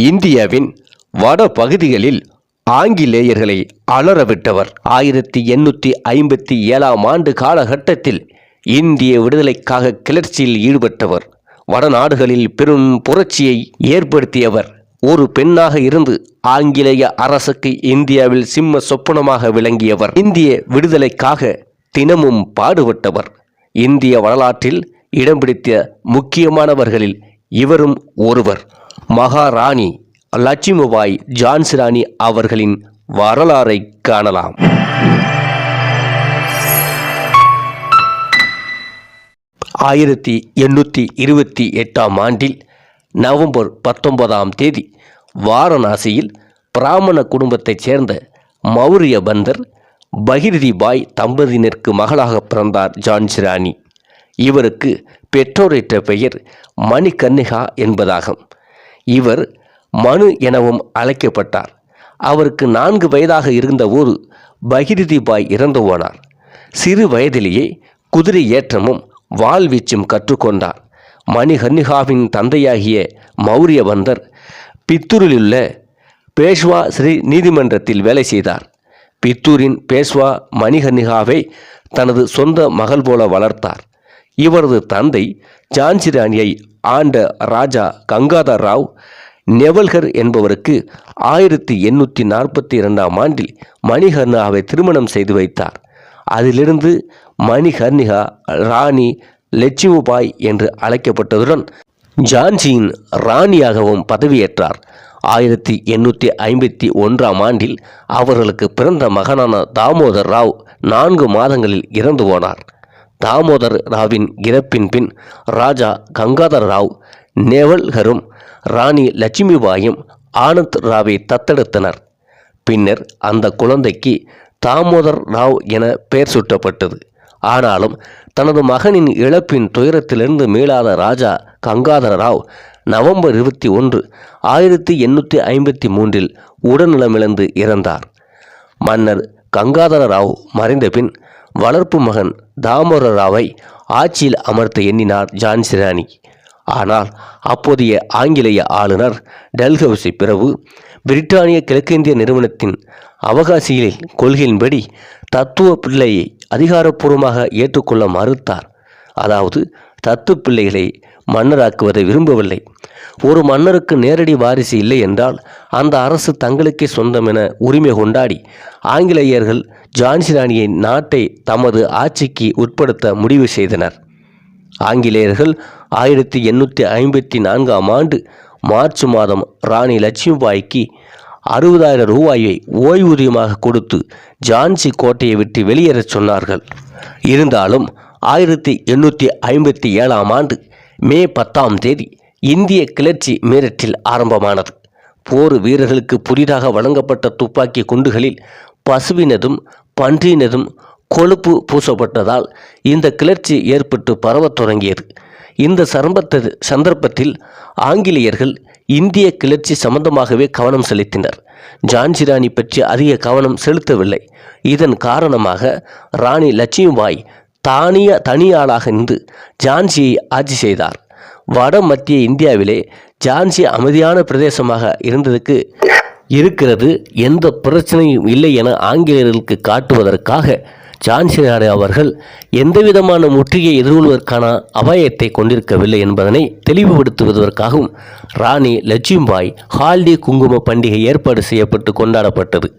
இந்தியாவின் வட பகுதிகளில் ஆங்கிலேயர்களை அலறவிட்டவர். ஆயிரத்தி எண்ணூற்றி ஐம்பத்தி ஏழாம் ஆண்டு காலகட்டத்தில் இந்திய விடுதலைக்காக கிளர்ச்சியில் ஈடுபட்டவர். வடநாடுகளில் பெரும் புரட்சியை ஏற்படுத்தியவர். ஒரு பெண்ணாக இருந்து ஆங்கிலேய அரசுக்கு இந்தியாவில் சிம்ம சொப்பனமாக விளங்கியவர். இந்திய விடுதலைக்காக தினமும் பாடுபட்டவர். இந்திய வரலாற்றில் இடம் பிடித்த முக்கியமானவர்களில் இவரும் ஒருவர். மகாராணி லட்சுமிபாய் ஜான்சிராணி அவர்களின் வரலாறை காணலாம். ஆயிரத்தி எண்ணூற்றி இருபத்தி எட்டாம் ஆண்டில் நவம்பர் பத்தொன்பதாம் தேதி வாரணாசியில் பிராமண குடும்பத்தைச் சேர்ந்த மௌரிய பந்தர் பகிர்தி பாய் தம்பதியினருக்கு மகளாக பிறந்தார் ஜான்சிராணி. இவருக்கு பெற்றோரிட்ட பெயர் மணிகன்னிகா என்பதாகும். இவர் மனு எனவும் அழைக்கப்பட்டார். அவருக்கு நான்கு வயதாக இருந்தபோது பகிரதி பாய் இறந்து போனார் சிறு வயதிலேயே குதிரை ஏற்றமும் வாழ்வீச்சும் கற்றுக்கொண்டார். மணிகன்னிகாவின் தந்தையாகிய மௌரியவந்தர் பித்தூரிலுள்ள பேஷ்வா ஸ்ரீ நீதிமன்றத்தில் வேலை செய்தார். பித்தூரின் பேஷ்வா மணிகன்னிகாவை தனது சொந்த மகள் போல வளர்த்தார். இவரது தந்தை ஜான்சி ராணியை ஆண்ட ராஜா கங்காதர் ராவ் நெவல்கர் என்பவருக்கு ஆயிரத்தி எண்ணூற்றி நாற்பத்தி இரண்டாம் ஆண்டில் மணிகர்ணிகாவை திருமணம் செய்து வைத்தார். அதிலிருந்து மணிகர்ணிகா ராணி லட்சுமிபாய் என்று அழைக்கப்பட்டதுடன் ஜான்சியின் ராணியாகவும் பதவியேற்றார். ஆயிரத்தி எண்ணூற்றி ஐம்பத்தி ஒன்றாம் ஆண்டில் அவர்களுக்கு பிறந்த மகனான தாமோதர் ராவ் நான்கு மாதங்களில் இறந்து போனார். தாமோதர் ராவின் இறப்பின் பின் ராஜா கங்காதர் ராவ் நேவல்கரும் ராணி லட்சுமிபாயும் ஆனந்த் ராவை தத்தெடுத்தனர். பின்னர் அந்த குழந்தைக்கு தாமோதர் ராவ் என பெயர் சூட்டப்பட்டது. ஆனாலும் தனது மகனின் இழப்பின் துயரத்திலிருந்து மீளாத ராஜா கங்காதர ராவ் நவம்பர் இருபத்தி ஒன்று ஆயிரத்தி எண்ணூற்றி ஐம்பத்தி மூன்றில் உடல்நலமிழந்து இறந்தார். மன்னர் கங்காதர ராவ் மறைந்த பின் வளர்ப்பு மகன் தாமோதர ராவை ஆட்சியில் அமர்த்த எண்ணினார் ஜான்சி ராணி. ஆனால் அப்போதைய ஆங்கிலேய ஆளுநர் டெல்ஹவுசி பிறவு பிரிட்டானிய கிழக்கிந்திய நிறுவனத்தின் அவகாசிகளில் கொள்கையின்படி தத்துவ பிள்ளையை அதிகாரப்பூர்வமாக ஏற்றுக்கொள்ள மறுத்தார். அதாவது தத்து பிள்ளைகளை மன்னராக்குவதை விரும்பவில்லை. ஒரு மன்னருக்கு நேரடி வாரிசு இல்லை என்றால் அந்த அரசு தங்களுக்கே சொந்தம் என உரிமை கொண்டாடி ஆங்கிலேயர்கள் ஜான்சி ராணியை நாட்டை தமது ஆட்சிக்கு உட்படுத்த முடிவு செய்தனர். ஆங்கிலேயர்கள் ஆயிரத்தி எண்ணூற்றி ஐம்பத்தி நான்காம் ஆண்டு மார்ச் மாதம் ராணி லட்சுமிபாய்க்கு அறுபதாயிரம் ரூபாயை ஓய்வூதியமாக கொடுத்து ஜான்சி கோட்டையை விட்டு வெளியேறச் சொன்னார்கள். இருந்தாலும் ஆயிரத்தி எண்ணூற்றி ஐம்பத்தி ஏழாம் ஆண்டு மே பத்தாம் தேதி இந்திய கிளர்ச்சி மேரட்டில் ஆரம்பமானது. போர் வீரர்களுக்கு புதிதாக வழங்கப்பட்ட துப்பாக்கி குண்டுகளில் பசுவினதும் பன்றியினதும் கொழுப்பு பூசப்பட்டதால் இந்த கிளர்ச்சி ஏற்பட்டு பரவத் தொடங்கியது. இந்த சரம்பத்த சந்தர்ப்பத்தில் ஆங்கிலேயர்கள் இந்திய கிளர்ச்சி சம்பந்தமாகவே கவனம் செலுத்தினர். ஜான்சி ராணி பற்றி அதிக கவனம் செலுத்தவில்லை. இதன் காரணமாக ராணி லட்சுமிபாய் தானிய தனியாளாக நின்று ஜான்சியை ஆட்சி செய்தார். வட மத்திய இந்தியாவிலே ஜான்சி அமைதியான பிரதேசமாக இருந்ததுக்கு இருக்கிறது எந்த பிரச்சனையும் இல்லை என ஆங்கிலேயர்களுக்கு காட்டுவதற்காக ஜான்சி அவர்கள் எந்தவிதமான முற்றுகையை எதிர்கொள்வதற்கான அபாயத்தை கொண்டிருக்கவில்லை என்பதனை தெளிவுபடுத்துவதற்காகவும் ராணி லட்சுமிபாய் ஹால்டி குங்கும பண்டிகை ஏற்பாடு செய்யப்பட்டு கொண்டாடப்பட்டது.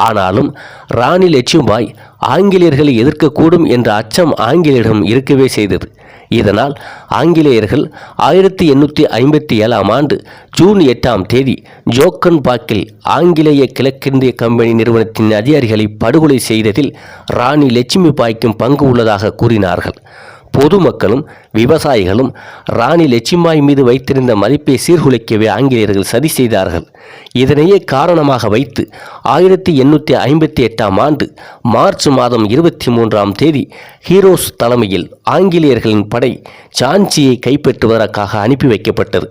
ஆனாலும் ராணி லட்சுமிபாய் ஆங்கிலேயர்களை எதிர்க்கக்கூடும் என்ற அச்சம் ஆங்கிலேயரிடம் இருக்கவே செய்தது. இதனால் ஆங்கிலேயர்கள் ஆயிரத்தி எண்ணூற்றி ஐம்பத்தி ஏழாம் ஆண்டு ஜூன் எட்டாம் தேதி ஜோக்கன் பாக்கில் ஆங்கிலேய கிழக்கிந்திய கம்பெனி நிறுவனத்தின் அதிகாரிகளை படுகொலை செய்ததில் ராணி லட்சுமி பாய்க்கும் பங்கு உள்ளதாக கூறினார்கள். பொதுமக்களும் விவசாயிகளும் ராணி லட்சுமிபாய் மீது வைத்திருந்த மதிப்பை சீர்குலைக்கவே ஆங்கிலேயர்கள் சதி செய்தார்கள். இதனையே காரணமாக வைத்து ஆயிரத்தி எண்ணூற்றி ஐம்பத்தி எட்டாம் ஆண்டு மார்ச் மாதம் இருபத்தி மூன்றாம் தேதி ஹீரோஸ் தலைமையில் ஆங்கிலேயர்களின் படை சாஞ்சியை கைப்பற்றுவதற்காக அனுப்பி வைக்கப்பட்டது.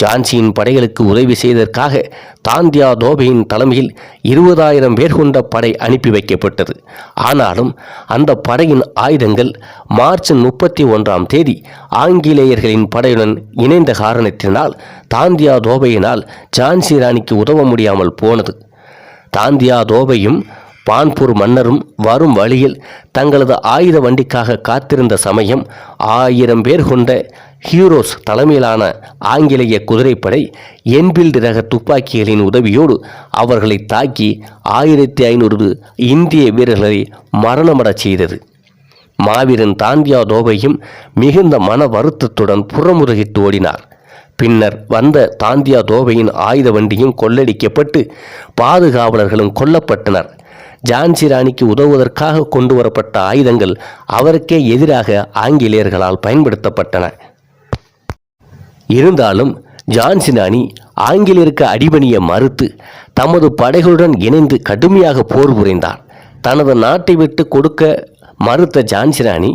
ஜான்சியின் படைகளுக்கு உதவி செய்ததற்காக தாந்தியா தோபையின் தலைமையில் இருபதாயிரம் பேர் கொண்ட படை அனுப்பி வைக்கப்பட்டது. ஆனாலும் அந்த படையின் ஆயுதங்கள் மார்ச் முப்பத்தி ஒன்றாம் தேதி ஆங்கிலேயர்களின் படையுடன் இணைந்த காரணத்தினால் தாந்தியா தோபையினால் ஜான்சி ராணிக்கு உதவ முடியாமல் போனது. தாந்தியா தோபையும் பான்பூர் மன்னரும் வரும் வழியில் தங்களது ஆயுத வண்டிக்காக காத்திருந்த சமயம் ஆயிரம் பேர் கொண்ட ஹீரோஸ் தலைமையிலான ஆங்கிலேய குதிரைப்படை என்பீல்டு ரக துப்பாக்கிகளின் உதவியோடு அவர்களை தாக்கி ஆயிரத்தி ஐநூறு இந்திய வீரர்களை மரணமடச் செய்தது. மாவீரன் தாந்தியா தோபையும் மிகுந்த மன வருத்தத்துடன் புறமுதுகிட்டு ஓடினார். பின்னர் வந்த தாந்தியா தோபையின் ஆயுத வண்டியும் கொள்ளடிக்கப்பட்டு பாதுகாவலர்களும் கொல்லப்பட்டனர். ஜான்சி ராணிக்கு உதவுவதற்காக கொண்டு வரப்பட்ட ஆயுதங்கள் அவருக்கே எதிராக ஆங்கிலேயர்களால் பயன்படுத்தப்பட்டன. இருந்தாலும் ஜான்சி அணி ஆங்கிலேயருக்கு அடிபணிய மறுத்து தமது படைகளுடன் இணைந்து கடுமையாக போர் புரிந்தார். தனது நாட்டை விட்டு கொடுக்க மறுத்த ஜான்சி அணி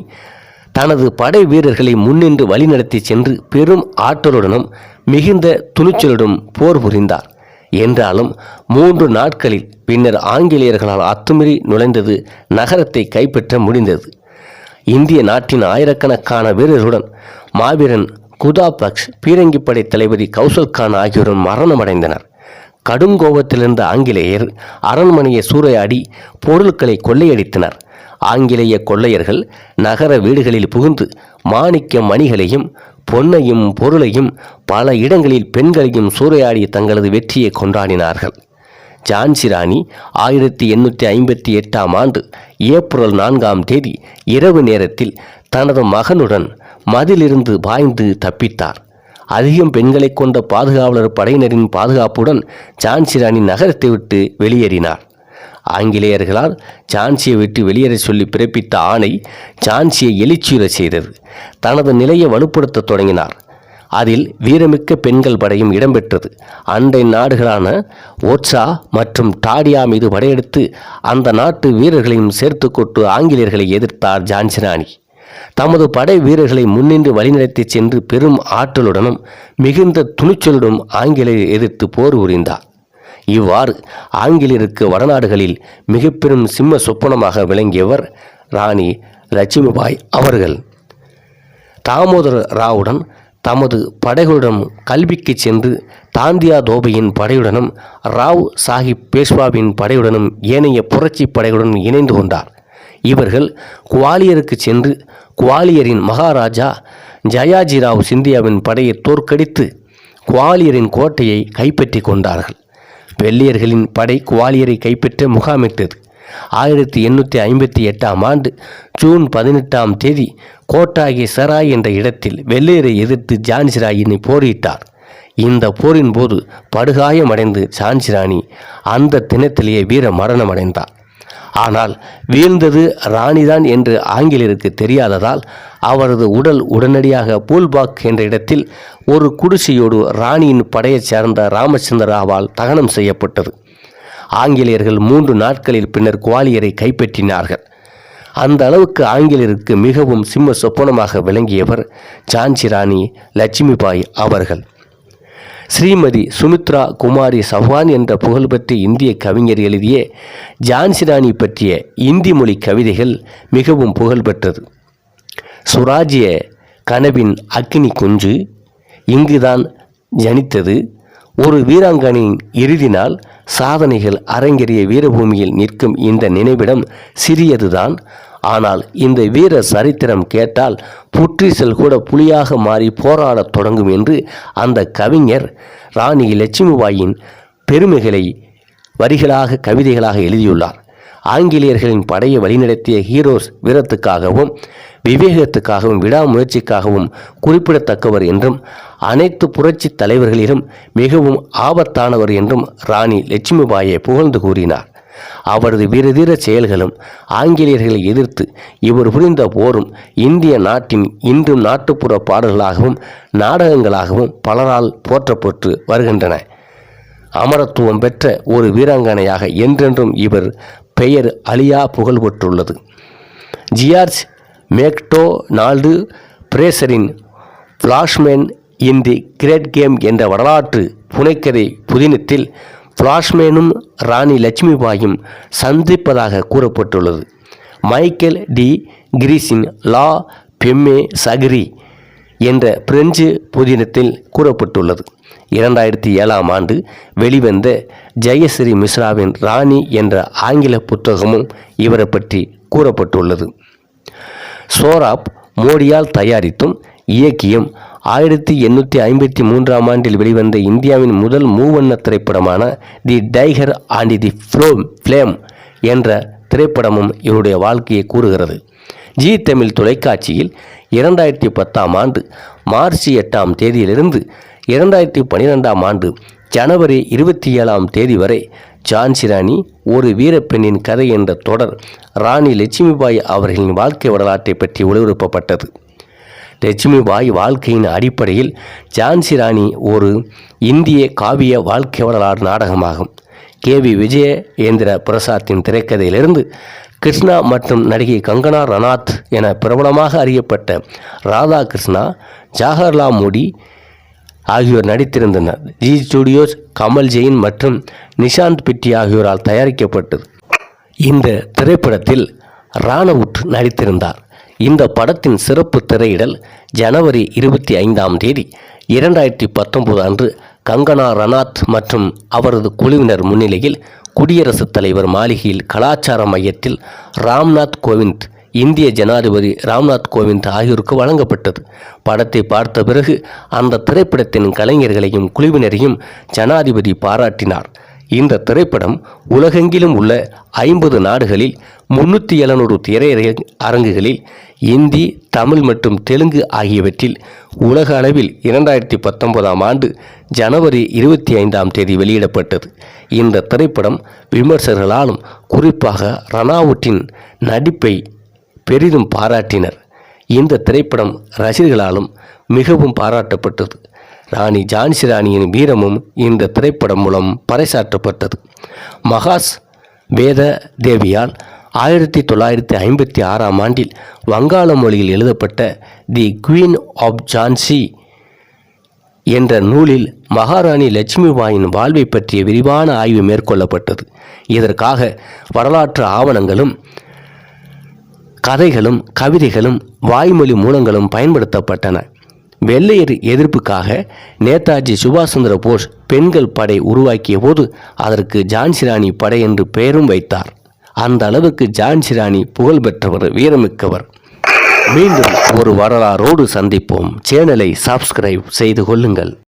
தனது படை வீரர்களை முன்னின்று வழிநடத்தி சென்று பெரும் ஆற்றலுடனும் மிகுந்த துணிச்சலுடன் போர் புரிந்தார். என்றாலும் மூன்று நாட்களில் பின்னர் ஆங்கிலேயர்களால் அத்துமீறி நுழைந்தது நகரத்தை கைப்பற்ற முடிந்தது. இந்திய நாட்டின் ஆயிரக்கணக்கான வீரர்களுடன் மாவீரன் குதாபக்ஷ் பீரங்கிப்படை தளபதி கௌசல் கான் ஆகியோரும் மரணமடைந்தனர். கடுங்கோபத்திலிருந்த ஆங்கிலேயர் அரண்மனையை சூறையாடி பொருட்களை கொள்ளையடித்தனர். ஆங்கிலேய கொள்ளையர்கள் நகர வீடுகளில் புகுந்து மாணிக்க மணிகளையும் பொன்னையும் பொருளையும் பல இடங்களில் பெண்களையும் சூறையாடி தங்களது வெற்றியை கொண்டாடினார்கள். ஜான்சி ராணி ஆயிரத்தி எண்ணூற்றி ஐம்பத்தி எட்டாம் ஆண்டு ஏப்ரல் நான்காம் தேதி இரவு நேரத்தில் தனது மகனுடன் மதிலிருந்து பாய்ந்து தப்பித்தார். அதிகம் பெண்களை கொண்ட பாதுகாவலர் படையினரின் பாதுகாப்புடன் ஜான்சி ராணி நகரத்தை விட்டு வெளியேறினார். ஆங்கிலேயர்களால் ஜான்சியை விட்டு வெளியேறச் சொல்லி பிறப்பித்த ஆணை ஜான்சியை எழுச்சியுற செய்தது. தனது நிலையை வலுப்படுத்தத் தொடங்கினார். அதில் வீரமிக்க பெண்கள் படையும் இடம்பெற்றது அண்டை நாடுகளான ஓட்சா மற்றும் டாடியா மீது படையெடுத்து அந்த நாட்டு வீரர்களையும் சேர்த்துக்கொண்டு ஆங்கிலேயர்களை எதிர்த்தார் ஜான்சி ராணி தமது படை வீரர்களை முன்னின்று வழிநடத்தி சென்று பெரும் ஆற்றலுடனும் மிகுந்த துணிச்சலுடனும் ஆங்கிலேயரை எதிர்த்து போர் புரிந்தார். இவ்வாறு ஆங்கிலேயருக்கு வடநாடுகளில் மிக பெரும் சிம்ம சொப்பனமாக விளங்கியவர் ராணி லட்சுமிபாய் அவர்கள். தாமோதர ராவுடன் தமது படைகளுடன் கல்விக்கு சென்று தாந்தியா தோபையின் படையுடனும் ராவ் சாஹிப் பேஷ்வாவின் படையுடனும் ஏனைய புரட்சி படைகளுடன் இணைந்து கொண்டார். இவர்கள் குவாலியருக்கு சென்று குவாலியரின் மகாராஜா ஜயாஜிராவ் சிந்தியாவின் படையை தோற்கடித்து குவாலியரின் கோட்டையை கைப்பற்றி கொண்டார்கள். வெள்ளையர்களின் படை குவாலியரை கைப்பற்ற முகாமிட்டது. ஆயிரத்தி எண்ணூற்றி ஐம்பத்தி எட்டாம் ஆண்டு ஜூன் பதினெட்டாம் தேதி கோட்டாகி சராய் என்ற இடத்தில் வெள்ளையரை எதிர்த்து ஜான்சிராயினை போரிட்டார். இந்த போரின் போது படுகாயமடைந்து ஜான்சிராணி அந்த தினத்திலேயே வீர மரணமடைந்தார் ஆனால் வீழ்ந்தது ராணிதான் என்று ஆங்கிலேயருக்கு தெரியாததால் அவரது உடல் உடனடியாக பூல்பாக் என்ற இடத்தில் ஒரு குடிசையோடு ராணியின் படையைச் சேர்ந்த ராமச்சந்திராவால் தகனம் செய்யப்பட்டது. ஆங்கிலேயர்கள் மூன்று நாட்களில் பின்னர் குவாலியரை கைப்பற்றினார்கள். அந்த அளவுக்கு ஆங்கிலேயருக்கு மிகவும் சிம்ம சொப்பனமாக விளங்கியவர் ஜான்சி ராணி லட்சுமிபாய் அவர்கள். ஸ்ரீமதி சுமித்ரா குமாரி சவ்ஹான் என்ற புகழ்பெற்ற இந்திய கவிஞர் எழுதிய ஜான்சிராணி பற்றிய இந்தி மொழி கவிதைகள் மிகவும் புகழ்பெற்றது சுராஜ்ய கனவின் அக்னி குஞ்சு இங்குதான் ஜனித்தது. ஒரு வீராங்கனையின் இறுதி நாள் சாதனைகள் அரங்கேறிய வீரபூமியில் நிற்கும் இந்த நினைவிடம் சிறியதுதான். ஆனால் இந்த வீர சரித்திரம் கேட்டால் புற்றீசல் கூட புலியாக மாறி போராடத் தொடங்கும் என்று அந்த கவிஞர் ராணி லட்சுமிபாயின் பெருமைகளை வரிகளாக கவிதைகளாக எழுதியுள்ளார். ஆங்கிலேயர்களின் படையை வழிநடத்திய ஹீரோஸ் வீரத்துக்காகவும் விவேகத்துக்காகவும் விடாமுயற்சிக்காகவும் குறிப்பிடத்தக்கவர் என்றும் அனைத்து புரட்சி தலைவர்களிலும் மிகவும் ஆபத்தானவர் என்றும் ராணி லட்சுமிபாயை புகழ்ந்து கூறினார். அவரது வீரதீர செயல்களும் ஆங்கிலேயர்களை எதிர்த்து இவர் புரிந்த போரும் இந்திய நாட்டின் இன்றும் நாட்டுப்புற பாடல்களாகவும் நாடகங்களாகவும் பலரால் போற்றப்பட்டு வருகின்றன. அமரத்துவம் பெற்ற ஒரு வீராங்கனையாக என்றென்றும் இவர் பெயர் அழியா புகழ் பெற்றுள்ளது George MacDonald பிரேசரின் Flashman in the great game என்ற வரலாற்று புனைக்கதை புதினத்தில் ஃப்ளாஷ்மேனும் ராணி லட்சுமிபாயும் சந்திப்பதாக கூறப்பட்டுள்ளது. Michael D. கிரீஸின் லா பெம்மே சகரி என்ற பிரெஞ்சு புதினத்தில் கூறப்பட்டுள்ளது. இரண்டாயிரத்தி ஏழாம் ஆண்டு வெளிவந்த ஜெயஸ்ரீ மிஸ்ராவின் ராணி என்ற ஆங்கில புத்தகமும் இவரை பற்றி கூறப்பட்டுள்ளது. சோராப் மோடியால் தயாரித்தும் இயக்கியும் ஆயிரத்தி எண்ணூற்றி ஐம்பத்தி மூன்றாம் ஆண்டில் வெளிவந்த இந்தியாவின் முதல் மூவண்ண திரைப்படமான The Tiger and the Flame Flame என்ற திரைப்படமும் இவருடைய வாழ்க்கையை கூறுகிறது. ஜி தமிழ் தொலைக்காட்சியில் இரண்டாயிரத்தி பத்தாம் ஆண்டு மார்ச் எட்டாம் தேதியிலிருந்து இரண்டாயிரத்தி பன்னிரெண்டாம் ஆண்டு ஜனவரி இருபத்தி ஏழாம் தேதி வரை ஜான்சி ராணி ஒரு வீரப்பெண்ணின் கதை என்ற தொடர் ராணி லட்சுமிபாய் அவர்களின் வாழ்க்கை வரலாற்றை பற்றி ஒளிபரப்பப்பட்டது. லட்சுமி பாய் வாழ்க்கையின் அடிப்படையில் ஜான்சி ராணி ஒரு இந்திய காவிய வாழ்க்கை வரலாறு நாடகமாகும். கே. வி. விஜயேந்திர பிரசாத்தின் திரைக்கதையிலிருந்து கிருஷ்ணா மற்றும் நடிகை கங்கனா ரனாத் என பிரபலமாக அறியப்பட்ட ராதா கிருஷ்ணா ஜாகர்லா மோடி ஆகியோர் நடித்திருந்தனர். ஜி ஸ்டுடியோஸ் கமல் ஜெயின் மற்றும் நிஷாந்த் பிட்டி ஆகியோரால் தயாரிக்கப்பட்டது. இந்த திரைப்படத்தில் ராணவுட் நடித்திருந்தார். இந்த படத்தின் சிறப்பு திரையிடல் ஜனவரி இருபத்தி ஐந்தாம் தேதி இரண்டாயிரத்தி பத்தொன்பது அன்று கங்கனா ரனாத் மற்றும் அவரது குழுவினர் முன்னிலையில் குடியரசுத் தலைவர் மாளிகையில் கலாச்சார மையத்தில் ராம்நாத் கோவிந்த் இந்திய ஜனாதிபதி ராம்நாத் கோவிந்த் ஆகியோருக்கு வழங்கப்பட்டது. படத்தை பார்த்த பிறகு அந்த திரைப்படத்தின் கலைஞர்களையும் குழுவினரையும் ஜனாதிபதி பாராட்டினார். இந்த திரைப்படம் உலகெங்கிலும் உள்ள ஐம்பது நாடுகளில் முன்னூற்றி எழுநூறு திரையர அரங்குகளில் இந்தி தமிழ் மற்றும் தெலுங்கு ஆகியவற்றில் உலக அளவில் இரண்டாயிரத்தி பத்தொன்பதாம் ஆண்டு ஜனவரி இருபத்தி ஐந்தாம் தேதி வெளியிடப்பட்டது. இந்த திரைப்படம் விமர்சகர்களாலும் குறிப்பாக ரணாவுட்டின் நடிப்பை பெரிதும் பாராட்டினர். இந்த திரைப்படம் ரசிகர்களாலும் மிகவும் பாராட்டப்பட்டது. ராணி ஜான்சி ராணியின் வீரமும் இந்த திரைப்படம் மூலம் பறைசாற்றப்பட்டது. மகாஸ் வேத தேவியால் ஆயிரத்தி தொள்ளாயிரத்தி ஐம்பத்தி ஆறாம் ஆண்டில் வங்காள மொழியில் எழுதப்பட்ட தி குவீன் ஆஃப் ஜான்சி என்ற நூலில் மகாராணி லட்சுமிபாயின் வாழ்வை பற்றிய விரிவான ஆய்வு மேற்கொள்ளப்பட்டது. இதற்காக வரலாற்று ஆவணங்களும் கதைகளும் கவிதைகளும் வாய்மொழி மூலங்களும் பயன்படுத்தப்பட்டன. வெள்ளையர் எதிர்ப்புக்காக நேதாஜி சுபாஷ் சந்திர போஸ் பெண்கள் படை உருவாக்கிய போது அதற்கு ஜான்சி ராணி படை என்று பெயரும் வைத்தார். அந்த அளவுக்கு ஜான்சி ராணி புகழ் பெற்றவர் வீரமிக்கவர். மீண்டும் ஒரு வரலாறோடு சந்திப்போம். சேனலை சப்ஸ்கிரைப் செய்து கொள்ளுங்கள்.